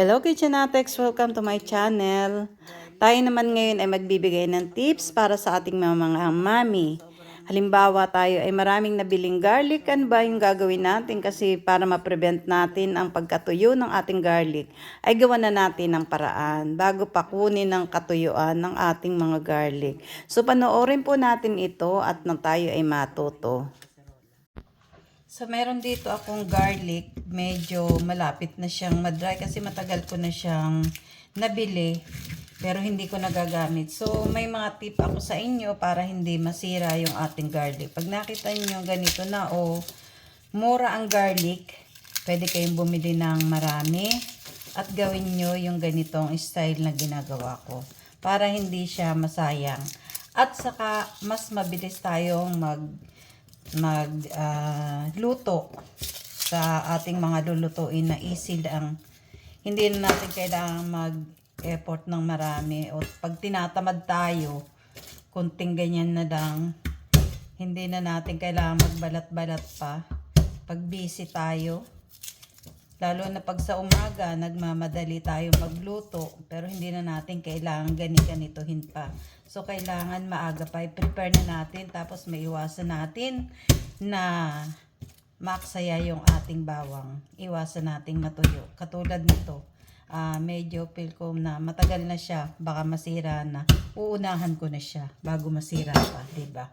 Hello Kitchenatex! Welcome to my channel. Tayo naman ngayon ay magbibigay ng tips para sa ating mga mami. Halimbawa tayo ay maraming nabiling garlic. Ano ba yung gagawin natin? Kasi para ma-prevent natin ang pagkatuyo ng ating garlic, ay gawa na natin ng paraan bago pa kunin ng katuyuan ng ating mga garlic. So panoorin po natin ito at nang tayo ay matuto. So, meron dito akong garlic. Medyo malapit na siyang madry kasi matagal ko na siyang nabili. Pero hindi ko nagagamit. So, may mga tip ako sa inyo para hindi masira yung ating garlic. Pag nakita nyo ganito na o mura ang garlic, pwede kayong bumili ng marami at gawin nyo yung ganitong style na ginagawa ko para hindi siya masayang. At saka, mas mabilis tayong mag mag ah, luto sa ating mga lulutuin na easy lang. Hindi na natin kailangan mag-effort ng marami. O pag tinatamad tayo, kunting ganyan na lang, hindi na natin kailangan magbalat-balat pa. Pag busy tayo, lalo na pag sa umaga, nagmamadali tayo magluto, pero hindi na natin kailangan gani-ganituhin pa. So, kailangan maaga pa i-prepare na natin, tapos maiwasan natin na maksaya yung ating bawang. Iwasan nating matuyo. Katulad nito, ah, medyo feel ko na matagal na siya, baka masira na. Uunahan ko na siya bago masira pa, 'di ba?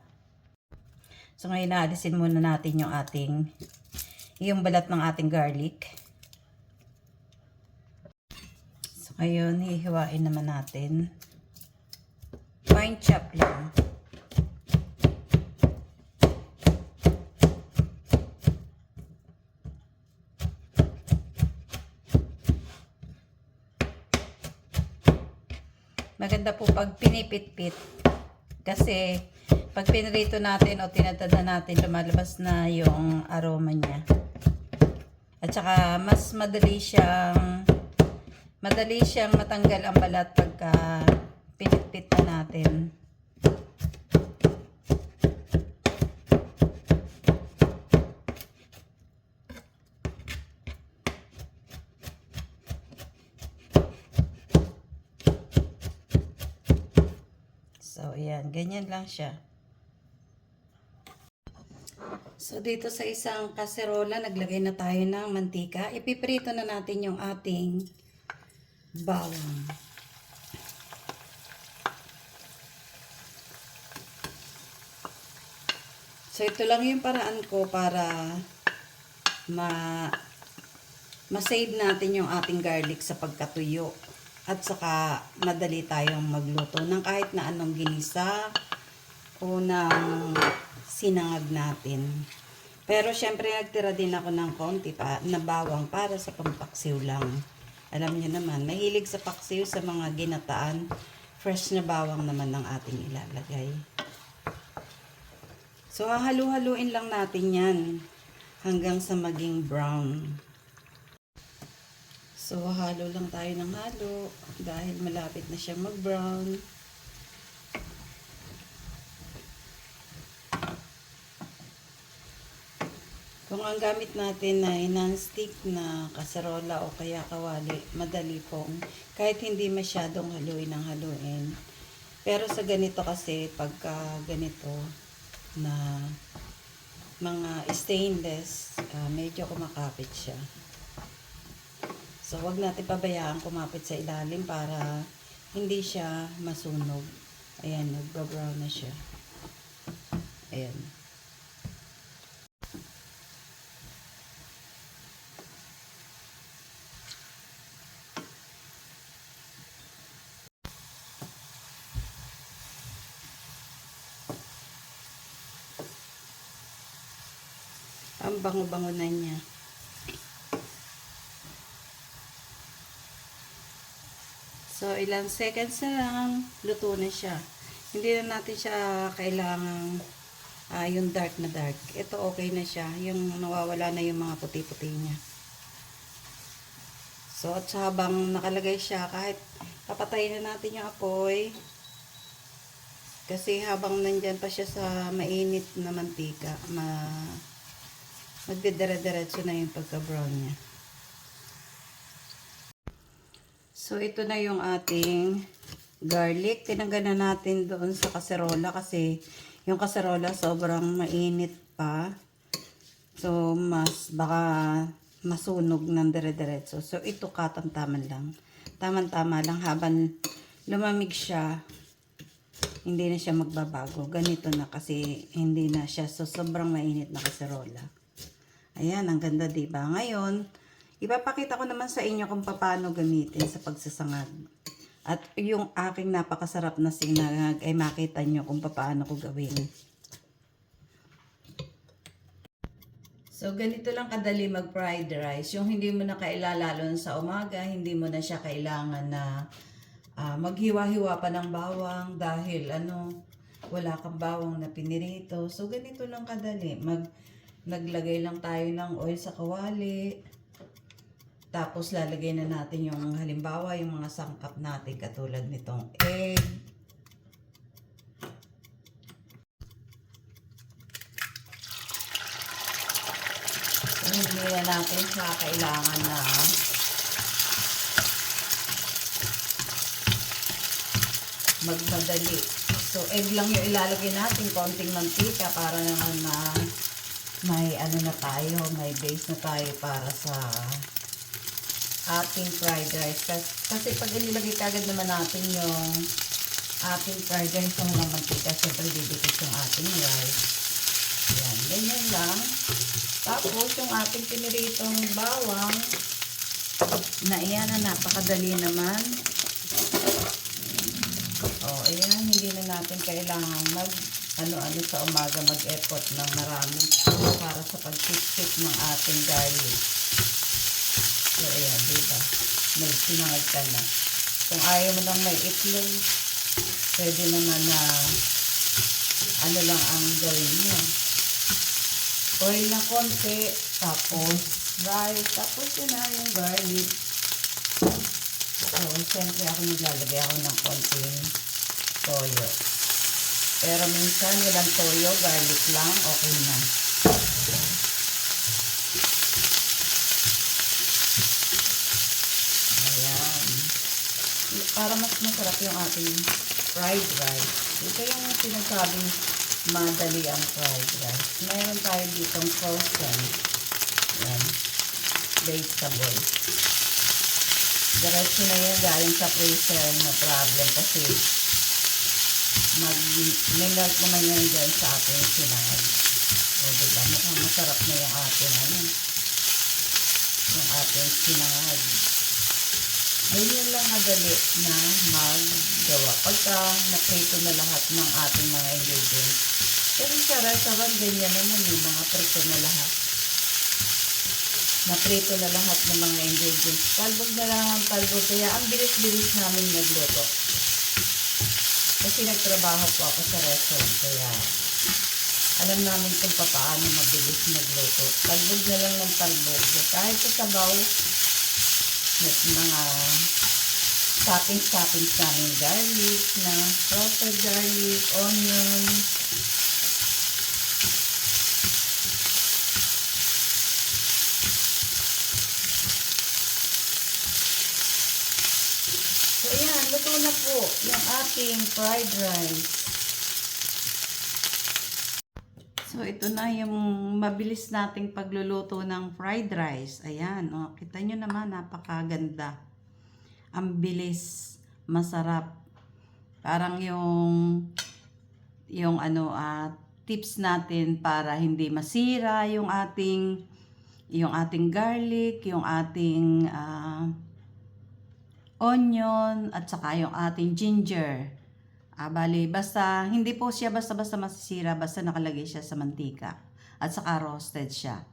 So ngayon naalisin muna natin yung ating yung balat ng ating garlic. So ngayon hihiwain naman natin. Fine chop lang. Maganda po pag pinipit-pit. Kasi pag pinrito natin o tinatad na natin, lumalabas na yung aroma niya. At saka mas madali siyang madali siyang matanggal ang balat pagka pinitpit na natin. So, ayan. Ganyan lang siya. So, dito sa isang kaserola, naglagay na tayo ng mantika. Ipiprito na natin yung ating bawang. So, ito lang yung paraan ko para ma ma-save natin yung ating garlic sa pagkatuyo. At saka, madali tayong magluto ng kahit na anong ginisa o ng sinangag natin. Pero, syempre, nagtira din ako ng konti pa na bawang para sa pampaksiw lang. Alam niyo naman, mahilig sa paksiw sa mga ginataan. Fresh na bawang naman ang ating ilalagay. So, hahalu-haluin lang natin yan hanggang sa maging brown. So, halo lang tayo ng halo dahil malapit na siyang mag-brown. Ang gamit natin ay non-stick na kaserola o kaya kawali, madali pong kahit hindi masyadong haluin ng haluin. Pero sa ganito kasi, pagka ganito na mga stainless, ah, medyo kumakapit siya. So, wag natin pabayaan kumapit sa ilalim para hindi siya masunog. Ayan, nagba-brown na siya. Ayan. Ang bango-bango na niya. So, ilang seconds na lang, luto na siya. Hindi na natin siya kailangang ah, yung dark na dark. Ito okay na siya. Yung nawawala na yung mga puti-puti niya. So, at habang nakalagay siya, kahit papatayin na natin yung apoy, kasi habang nandyan pa siya sa mainit na mantika, ma magdidire-diretso na yung pagka-brown niya. So, ito na yung ating garlic. Tinanggal na natin doon sa kaserola kasi yung kaserola sobrang mainit pa. So, mas baka masunog ng dire-diretso. So, ito katamtaman lang. Taman-tama lang habang lumamig siya, hindi na siya magbabago. Ganito na kasi hindi na siya. So, sobrang mainit na kaserola. Ayan, ang ganda, ba? Ngayon, ipapakita ko naman sa inyo kung paano gamitin sa pagsasangag. At yung aking napakasarap na sinangag ay makita nyo kung paano ko gawin. So, ganito lang kadali mag-fried rice. Yung hindi mo na kailalalo sa umaga, hindi mo na siya kailangan na ah, maghiwa-hiwa pa ng bawang dahil ano, wala kang bawang na pinirito. So, ganito lang kadali. Mag, naglagay lang tayo ng oil sa kawali. Tapos, lalagay na natin yung halimbawa, yung mga sangkap natin katulad nitong egg, hindi na natin siya kailangan na magmadali. So, egg lang yung ilalagay natin, konting mantika para naman na may ano na tayo, may base na tayo para sa ating fried rice. Kasi, kasi pag inilagay kagad naman natin yung ating fried rice ng walang mantika, syempre didikit yung ating rice. Yan, ganyan lang. Tapos, yung ating piniritong bawang, na iyan na napakadali naman. O, oh, ayan, hindi na natin kailangan mag, ano-ano sa umaga, mag-effort ng marami para sa pag-tip ng ating garlic. So, ayan, diba? May sinangag ka na. Kung ayaw mo lang may itlog, pwede naman na ano lang ang gawin mo oil na konti, tapos rice, tapos yun na yung garlic. So, siyempre ako naglalagay ako ng konting toyo. Pero minsan walang toyo, garlic lang, okay na. Ayan. Para mas masarap yung ating fried rice. Ito yung sinasabing madali ang fried rice. Meron tayo ditong frozen. Yan. Vegetable. Diretso na yan galing sa freezer na problem kasi mag may melt naman yan dyan sa ating sinangag. O diba? Mukhang masarap na yung ating ano. Yung ating sinangag. Ganyan lang kadali na maggawa. Pagka naprito na lahat ng ating mga ingredients. Kasi sa restaurant, ganyan naman yung mga prito na lahat. Naprito na lahat ng mga ingredients. Talbog na lang ang talbog. Kaya ang bilis-bilis namin nagluto. Kasi nagtrabaho po ako sa restaurant. Kaya alam namin kung paano mabilis magluto. Talbog na lang ng talbog. Kahit sa sabaw, with mga toppings-toppings namin garlic na roasted garlic, onion, ayan, luto na po yung ating fried rice. So, ito na yung mabilis nating pagluluto ng fried rice. Ayan, oh, kita nyo naman, napakaganda. Ang bilis, masarap. Parang yung, yung ano, ah, tips natin para hindi masira yung ating, yung ating garlic, yung ating, ah, onion, at saka yung ating ginger. Ah, bali, basta, hindi po siya basta-basta masisira, basta nakalagay siya sa mantika. At saka roasted siya.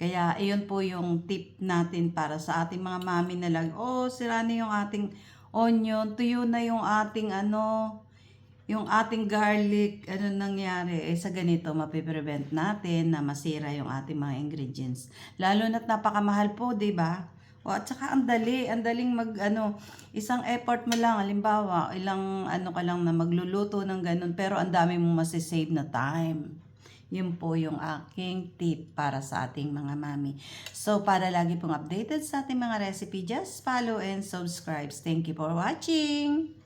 Kaya, iyon po yung tip natin para sa ating mga mami na lang, oh, sira na yung ating onion, tuyo na yung ating ano, yung ating garlic, ano nangyari, eh sa ganito, mapiprevent natin na masira yung ating mga ingredients. Lalo na't napakamahal po, di ba? ko. At saka ang dali, ang daling mag ano, isang effort mo lang, halimbawa, ilang ano ka lang na magluluto ng ganun, pero ang dami mong masisave na time. Yun po yung aking tip para sa ating mga mami. So, para lagi pong updated sa ating mga recipe, just follow and subscribe. Thank you for watching!